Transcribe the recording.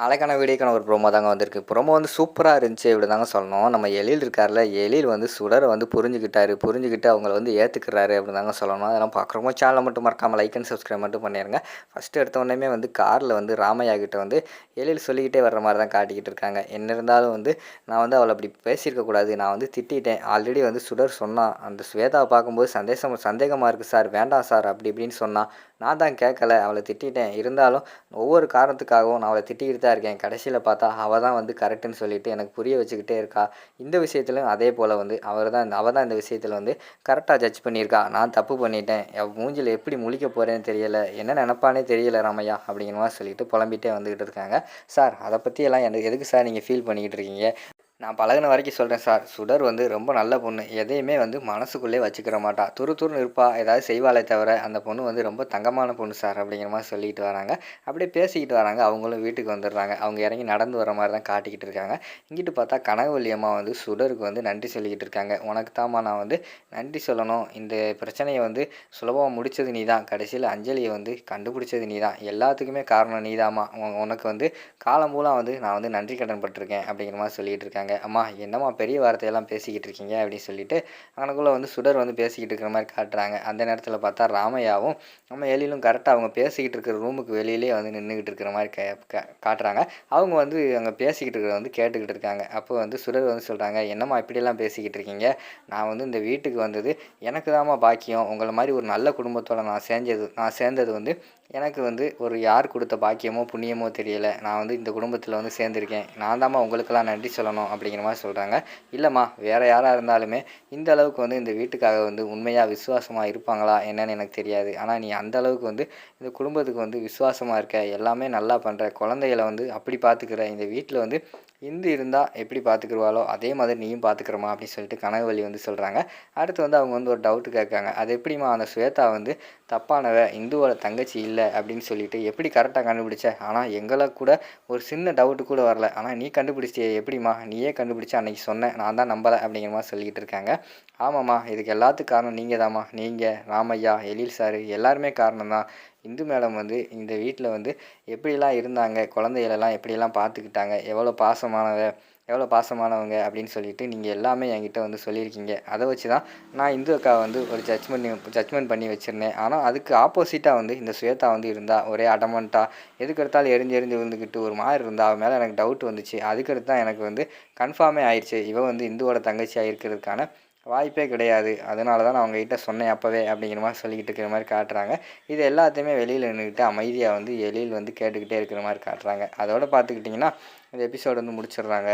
நாளைக்கான வீடியோக்கான ஒரு ப்ரோமோ தாங்க வந்திருக்கு. ப்ரோமோ வந்து சூப்பராக இருந்துச்சு இப்படி தாங்க சொல்லணும். நம்ம எழில் இருக்கார்ல எழில் வந்து சுடரை வந்து புரிஞ்சுக்கிட்டாரு. புரிஞ்சுக்கிட்டு அவங்கள வந்து ஏற்றுக்கிறாரு அப்படின்னு தாங்க சொல்லணும். அதெல்லாம் பார்க்குறோமோ சேனலை மட்டும் மறக்காமல் லைக் அண்ட் சப்ஸ்கிரைப் மட்டும் பண்ணிடுங்க ஃபஸ்ட்டு எடுத்த உடனே வந்து காரில் வந்து ராமையா கிட்ட வந்து எழில் சொல்லிக்கிட்டே வர்ற மாதிரி தான் காட்டிக்கிட்டு இருக்காங்க. என்ன இருந்தாலும் வந்து நான் வந்து அவளை அப்படி பேசியிருக்கக்கூடாது நான் வந்து திட்டிட்டேன். ஆல்ரெடி வந்து சுடர் சொன்னான். அந்த ஸ்வேதாவை பார்க்கும்போது சந்தேகம் சந்தேகமாக இருக்குது சார் வேண்டாம் சார். அப்படி இப்படின்னு சொன்னான். நான் தான் கேட்கல அவளை திட்டிட்டேன். இருந்தாலும் ஒவ்வொரு காரணத்துக்காகவும் நான் அவளை திட்டிக்கிட்டு தான் இருக்கேன். கடைசியில் பார்த்தா அவள் தான் வந்து கரெக்டுன்னு சொல்லிட்டு எனக்கு புரிய வச்சுக்கிட்டே இருக்கா. இந்த விஷயத்துலையும் அதே போல் வந்து அவர் தான் அவள் தான் இந்த விஷயத்தில் வந்து கரெக்டாக ஜட்ஜ் பண்ணியிருக்கா. நான் தப்பு பண்ணிட்டேன். என் மூஞ்சில் எப்படி முழிக்க போகிறேன்னு தெரியலை. என்ன நினப்பானே தெரியல ராமையா அப்படிங்கிற மாதிரி சொல்லிட்டு புலம்பிட்டே வந்துக்கிட்டு இருக்காங்க. சார் அதை பற்றியெல்லாம் எனக்கு எதுக்கு சார் நீங்கள் ஃபீல் பண்ணிக்கிட்டு இருக்கீங்க? நான் பழகின வரைக்கும் சொல்கிறேன் சார். சுடர் வந்து ரொம்ப நல்ல பொண்ணு. எதையுமே வந்து மனசுக்குள்ளே வச்சுக்கிற மாட்டா. துரு துருன்னு இருப்பா. ஏதாவது செய்வாளே தவிர அந்த பொண்ணு வந்து ரொம்ப தங்கமான பொண்ணு சார் அப்படிங்கிற மாதிரி சொல்லிட்டு வராங்க. அப்படியே பேசிக்கிட்டு வராங்க. அவங்களும் வீட்டுக்கு வந்துடுறாங்க. அவங்க இறங்கி நடந்து வர மாதிரி தான் காட்டிக்கிட்டு இருக்காங்க. இங்கிட்டு பார்த்தா கனகவல்லி அம்மா வந்து சுடருக்கு வந்து நன்றி சொல்லிக்கிட்டு இருக்காங்க. உனக்கு தாம்மா நான் வந்து நன்றி சொல்லணும். இந்த பிரச்சனையை வந்து சுலபமாக முடித்தது நீ தான் கடைசியில் அஞ்சலியை வந்து கண்டுபிடிச்சது நீ தான் எல்லாத்துக்குமே காரணம் நீ தாம்மா உனக்கு வந்து காலம் மூலம் வந்து நான் வந்து நன்றி கடன் பட்டிருக்கேன் அப்படிங்கிற மாதிரி சொல்லிகிட்டு இருக்காங்க. அம்மா என்னம்மா பெரிய வார்த்தையெல்லாம் பேசிக்கிட்டு இருக்கீங்க? அப்படின்னு சொல்லிட்டு அங்கனக்குள்ளே வந்து சுடர் வந்து பேசிக்கிட்டு இருக்கிற மாதிரி காட்டுறாங்க. அந்த நேரத்தில் பார்த்தா ராமையாவும் நம்ம எழிலும் கரெக்டாக அவங்க பேசிக்கிட்டு இருக்கிற ரூமுக்கு வெளியிலே வந்து நின்றுக்கிட்டு இருக்கிற மாதிரி கே காட்டுறாங்க. அவங்க வந்து அங்கே பேசிக்கிட்டு இருக்கிறத வந்து கேட்டுக்கிட்டு இருக்காங்க. அப்போ வந்து சுடர் வந்து சொல்கிறாங்க என்னம்மா இப்படியெல்லாம் பேசிக்கிட்டு இருக்கீங்க? நான் வந்து இந்த வீட்டுக்கு வந்தது எனக்கு தாம்மா பாக்கியம். உங்களை மாதிரி ஒரு நல்ல குடும்பத்தோடு நான் சேர்ந்தது நான் சேர்ந்தது வந்து எனக்கு வந்து ஒரு யார் கொடுத்த பாக்கியமோ புண்ணியமோ தெரியலை. நான் வந்து இந்த குடும்பத்தில் வந்து சேர்ந்துருக்கேன். நான் தாம்மா உங்களுக்கெல்லாம் நன்றி சொல்லணும். அப்படிங்கிற மாதிரி சொல்கிறாங்க இல்லைம்மா வேறு யாராக இருந்தாலுமே இந்த அளவுக்கு வந்து இந்த வீட்டுக்காக வந்து உண்மையாக விசுவாசமாக இருப்பாங்களா என்னன்னு எனக்கு தெரியாது. ஆனால் நீ அந்த அளவுக்கு வந்து இந்த குடும்பத்துக்கு வந்து விசுவாசமாக இருக்க எல்லாமே நல்லா பண்ணுற குழந்தைகளை வந்து அப்படி பார்த்துக்கிற இந்த வீட்டில் வந்து இந்து இருந்தால் எப்படி பார்த்துக்குருவாளோ அதே மாதிரி நீயும் பார்த்துக்கிறமா அப்படின்னு சொல்லிட்டு கனகவல்லி வந்து சொல்கிறாங்க அடுத்து வந்து அவங்க வந்து ஒரு டவுட்டு கேட்காங்க. அது எப்படிமா அந்த ஸ்வேதா வந்து தப்பானவ இந்துவோட தங்கச்சி இல்லை அப்படின்னு சொல்லிட்டு எப்படி கரெக்டாக கண்டுபிடிச்ச? ஆனால் எங்களை கூட ஒரு சின்ன டவுட்டு கூட வரல. ஆனால் நீ கண்டுபிடிச்சியே எப்படிம்மா? நீயே கண்டுபிடிச்சி அன்றைக்கி சொன்னேன் நான் தான் நம்பலை அப்படிங்கிற மாதிரி சொல்லிக்கிட்டு இருக்காங்க. ஆமாம்மா இதுக்கு எல்லாத்துக்கும் காரணம் நீங்கள் தாம்மா நீங்கள் ராமையா எழில் சார் எல்லாருமே காரணம் தான் இந்து மேடம் வந்து இந்த வீட்டில் வந்து எப்படிலாம் இருந்தாங்க? குழந்தைகளெல்லாம் எப்படியெல்லாம் பார்த்துக்கிட்டாங்க எவ்வளோ பாசமானவ எவ்வளோ பாசமானவங்க அப்படின்னு சொல்லிட்டு நீங்கள் எல்லாமே என்கிட்ட வந்து சொல்லியிருக்கீங்க. அதை வச்சு தான் நான் இந்து அக்கா வந்து ஒரு ஜட்ஜ்மெண்ட் ஜட்ஜ்மெண்ட் பண்ணி வச்சுருந்தேன். ஆனால் அதுக்கு ஆப்போசிட்டாக வந்து இந்த ஸ்வேதா வந்து இருந்தால் ஒரே அடமெண்ட்டாக எதுக்கு எடுத்தாலும் எரிஞ்சு எரிஞ்சு விழுந்துக்கிட்டு ஒரு மாதிரி இருந்தால் அவன் மேலே எனக்கு டவுட் வந்துச்சு. அதுக்கடுத்து தான் எனக்கு வந்து கன்ஃபார்மே ஆயிடுச்சு. இவன் வந்து இந்துவோட தங்கச்சியாக இருக்கிறதுக்கான வாய்ப்பே கிடையாது. அதனால தான் நான் அவங்ககிட்ட சொன்னேன் அப்போவே அப்படிங்கிற மாதிரி சொல்லிக்கிட்டு இருக்கிற மாதிரி காட்டுறாங்க. இது எல்லாத்தையுமே வெளியில் நின்றுக்கிட்டு அமைதியாக வந்து எழில் வந்து கேட்டுக்கிட்டே இருக்கிற மாதிரி காட்டுறாங்க. அதோட பார்த்துக்கிட்டிங்கன்னா இந்த எபிசோடு வந்து முடிச்சிடுறாங்க.